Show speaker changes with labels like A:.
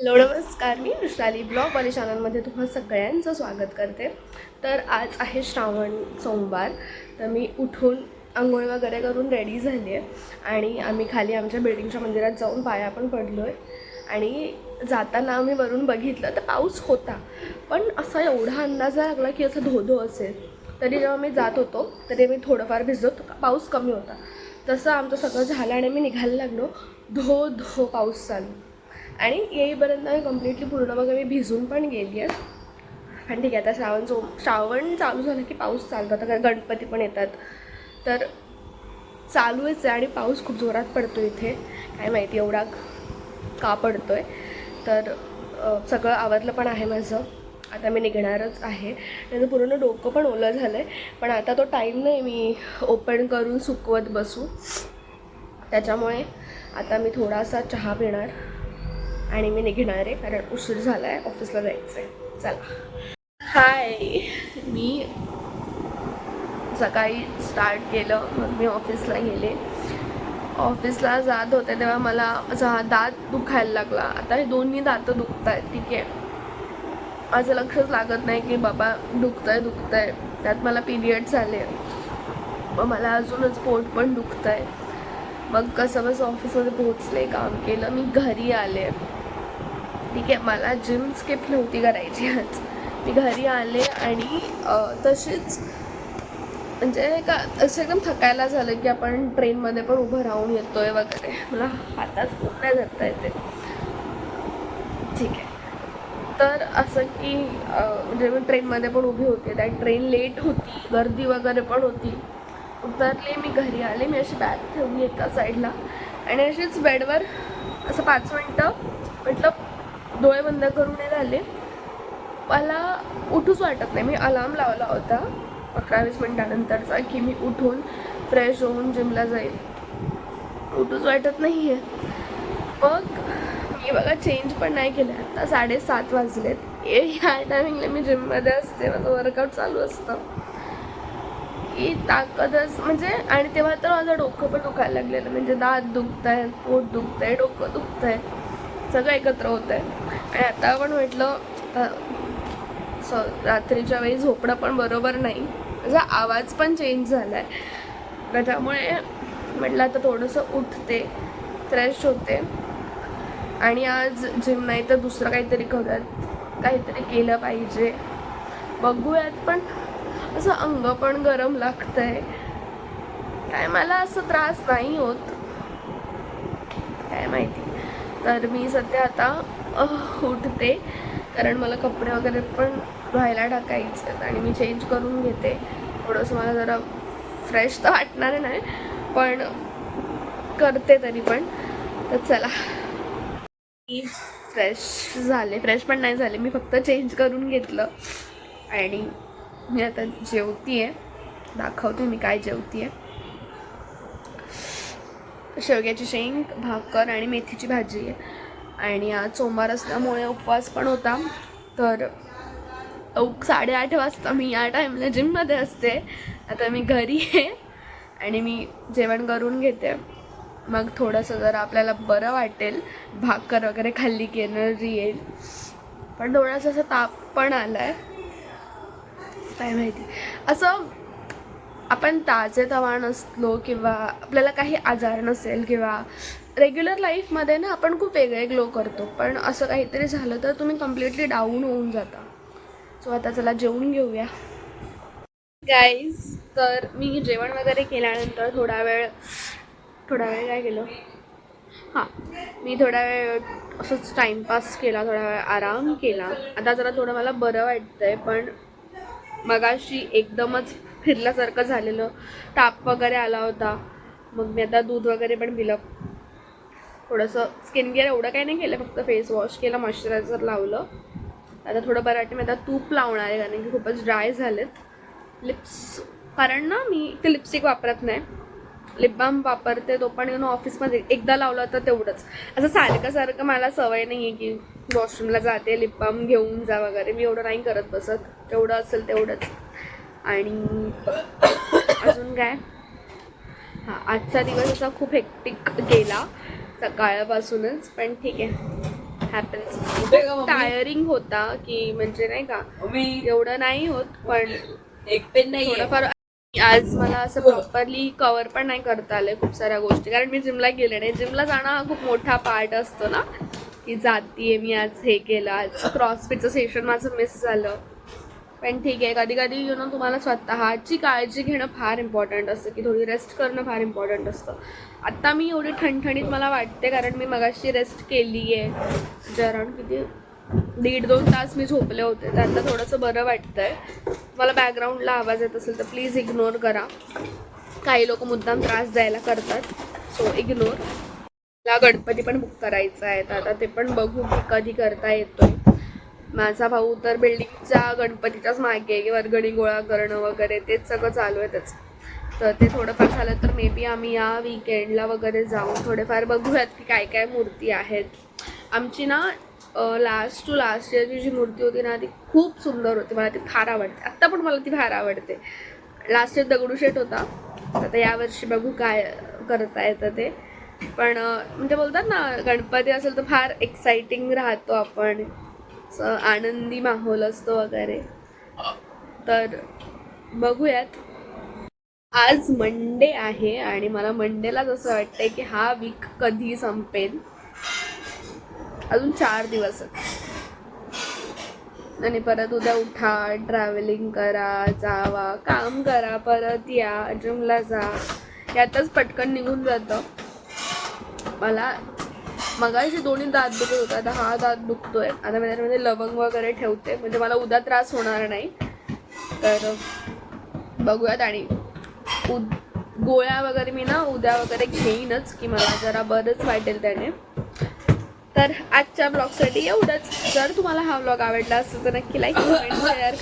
A: Hello नमस्कार. मी वृषाली ब्लॉगवाली चॅनलमध्ये तुम्हा सगळ्यांचं स्वागत करते. तर आज आहे श्रावण सोमवार. तर मी उठून आंघोळ वगैरे करून रेडी झाली आहे. आणि आम्ही खाली आमच्या बिल्डिंगच्या मंदिरात जाऊन पाया पण पडलो आहे आणि जाताना आम्ही वरून बघितलं तर पाऊस होता. पण असा एवढा अंदाज लागला की असं धोधो असेल. तरी जेव्हा मी जात होतो तरी मी थोडंफार भिजलो पाऊस कमी होता. तसं आमचं सगळं झालं आणि मी निघायला लागलो. धो धो पाऊस चालू. आणि येईपर्यंत मी कम्प्लिटली पूर्ण मग मी भिजून पण गेली आहे. पण ठीक आहे आता श्रावण सो श्रावण चालू झालं की पाऊस चालतो आता काय गणपती पण येतात. तर चालूच आहे आणि पाऊस खूप जोरात पडतो इथे. काय माहिती एवढा का पडतो आहे तर सगळं आवरलं पण आहे माझं. आता मी निघणारच आहे. त्याचं पूर्ण डोकं पण ओलं झालं आहे पण आता तो टाईम नाही मी ओपन करून सुकवत बसू. त्याच्यामुळे आता मी थोडासा चहा पिणार. आणि मी निघणार आहे कारण उशीर झाला आहे ऑफिसला जायचं आहे चला. हाय. मी सकाळी स्टार्ट केलं मग मी ऑफिसला गेले. ऑफिसला जात होते तेव्हा मला माझा दात दुखायला लागला. आता हे दोन्ही दातं दुखत आहेत ठीक आहे. माझं लक्षच लागत नाही की बाबा दुखत आहे दुखत आहे त्यात मला पिरियड झाले मग मला अजूनच पोट पण दुखतं आहे मग कसं बस ऑफिसमध्ये पोहोचले काम केलं मी घरी आले. ठीक आहे मला जिम स्किप नव्हती करायची आज. मी घरी आले आणि तशीच म्हणजे का असं एकदम थकायला झालं की आपण ट्रेनमध्ये पण उभं राहून येतोय वगैरे. मला हातात खूप नाही धरता येते. ठीक आहे. तर असं की म्हणजे मी ट्रेनमध्ये पण उभी होते. त्या ट्रेन लेट होती गर्दी वगैरे पण होती. उतरले मी घरी आले मी अशी बॅग ठेवली एका साईडला आणि अशीच बेडवर असं पाच मिनटं म्हटलं डोळे बंद करून हे झाले मला उठूच वाटत नाही. मी अलार्म लावला होता अकरा वीस मिनटानंतरचा की मी उठून फ्रेश होऊन जिमला जाईल. उठूच वाटत नाही आहे मग मी बघा चेंज पण नाही केलं. आता साडेसात वाजलेत. ए ह्या टायमिंगला मी जिममध्ये असते. माझं वर्कआउट चालू असतं. की ताकदच. म्हणजे आणि तेव्हा तर माझं डोकं पण दुखायला लागलेलं. म्हणजे दात दुखत आहे पोट दुखत आहे डोकं दुखत आहे सगळं एकत्र होत आहे आणि आता पण म्हटलं स रात्रीच्या वेळी झोपणं पण बरोबर नाही. माझा आवाज पण चेंज झाला आहे त्याच्यामुळे म्हटलं आता थोडंसं उठते फ्रेश होते. आणि आज जिम नाही तर दुसरं काहीतरी करूयात. काहीतरी केलं पाहिजे. बघूयात पण. असं अंग पण गरम लागतंय. काय मला असं त्रास नाही होत. काय माहिती. तर मी सध्या आता उठते. कारण मला कपडे वगैरे पण धुवायला टाकायचे आहेत आणि मी चेंज करून घेते. थोडंसं मला जरा फ्रेश तर वाटणार नाही पण करते तरी पण. तर चला. मी फ्रेश झाले. फ्रेश पण नाही झाले. मी फक्त चेंज करून घेतलं. आणि मी आता जेवती आहे दाखवते मी काय जेवती आहे शेवग्याची शेंग भाकर आणि मेथीची भाजी आहे. आणि आज सोमवार असल्यामुळे उपवास पण होता. तर साडेआठ वाजता मी या टाईमला जिममध्ये असते. आता मी घरी आहे आणि मी जेवण करून घेते. मग थोडंसं जरा आपल्याला बरं वाटेल. भाकर वगैरे खाल्ली की एनर्जी येईल. पण थोडासा असा ताप पण आला आहे काय माहिती. असं आपण ताजे तवाण असलो किंवा आपल्याला काही आजार नसेल किंवा रेग्युलर लाईफमध्ये ना आपण खूप वेगळे ग्लो करतो. पण असं काहीतरी झालं तर तुम्ही कम्प्लिटली डाऊन होऊन जाता. सो आता चला जेवून घेऊया. गाईज तर मी जेवण वगैरे केल्यानंतर थोडा वेळ थोडा वेळ काय केलं? हां मी थोडा वेळ असंच टाईमपास केला थोडा वेळ आराम केला. आता जरा थोडं मला बरं वाटतं आहे पण मगाशी एकदमच फिरल्यासारखं झालेलं. ताप वगैरे आला होता. मग मी आता दूध वगैरे पण पिलं. थोडंसं स्किन केअर एवढं काही नाही केलं फक्त फेस वॉश केलं मॉइश्चरायझर लावलं. आता थोडं बरं वाटतं मी आता तूप लावणार आहे कारण की खूपच ड्राय झालेत. लिप्स कारण ना मी ते लिपस्टिक वापरत नाही. लिप बाम वापरते तो पण येऊन ऑफिसमध्ये एकदा लावला तर तेवढंच. असं सारखं सारखं मला सवय नाही आहे की वॉशरूमला जाते लिप बाम घेऊन जा वगैरे. मी एवढं नाही करत बसत. तेवढं असेल तेवढंच. आणि अजून काय? हां आजचा दिवस असा खूप हेक्टिक गेला सकाळपासूनच पण ठीक आहे. हॅपन्स? टायरिंग होता की म्हणजे नाही का? एवढं नाही होत पण
B: एक पेन नाही
A: थोडंफार आज मला असं प्रॉपरली कवर पण नाही करता आलं खूप साऱ्या गोष्टी. कारण मी जिमला गेले नाही. जिमला जाणं हा खूप मोठा पार्ट असतो ना? की जातीये मी आज हे केलं. आज क्रॉसफिटचं सेशन माझं मिस झालं. पण ठीक आहे. कधी कधी यु नो तुम्हाला स्वतःची काळजी घेणं फार इम्पॉर्टंट असतं. की थोडी रेस्ट करणं फार इम्पॉर्टंट असतं. आत्ता मी एवढी ठणठणीत मला वाटते कारण मी मगाशी रेस्ट केली आहे जरण किती? दीड दोन तास मी झोपले होते तर आता थोडंसं बरं वाटतंय. मला बॅकग्राऊंडला आवाज येत असेल तर प्लीज इग्नोर करा. काही लोक मुद्दाम त्रास द्यायला करतात सो इग्नोर मला गणपती पण बुक करायचा आहे तर आता ते पण बघू की कधी करता येतोय. माझा भाऊ तर बिल्डिंगच्या गणपतीच्याच मागे वर्गणी गोळा करणं वगैरे तेच सगळं चालू आहे त्याचं. तर ते थोडंफार झालं तर मे बी आम्ही या विकेंडला वगैरे जाऊन थोडेफार बघूयात की काय काय मूर्ती आहेत. आमची ना लास्ट टू लास्ट इयरची जी मूर्ती होती ना ती खूप सुंदर होती. मला ती फार आवडते. आत्ता पण मला ती फार आवडते. लास्ट इयर दगडूशेठ होता. आता यावर्षी बघू काय करता येतं ते. पण म्हणजे बोलतात ना गणपती असेल तर फार एक्साइटिंग राहतो आपण. आनंदी माहोल असतो वगैरे. तर बघूयात. आज मंडे आहे आणि मला मंडेलाच असं वाटतंय की हा वीक कधी संपेल? अजून चार दिवस आहेत. आणि परत उद्या उठा ट्रॅव्हलिंग करा जावा काम करा परत या जिमला जा. यातच पटकन निघून जातं. मला मगाशी दोन्ही दात दुखत होता आता हा दात दुखतोय. आता मी त्याच्यामध्ये लवंग वगैरे ठेवते. म्हणजे मला उद्या त्रास होणार नाही. तर बघूयात आणि उद गोळ्या वगैरे मी ना उद्या वगैरे घेईनच की मला जरा बरंच वाटेल त्याने. तर आजच्या ब्लॉगसाठी एवढंच. जर तुम्हाला हा ब्लॉग आवडला असेल तर नक्की लाईक कमेंट शेअर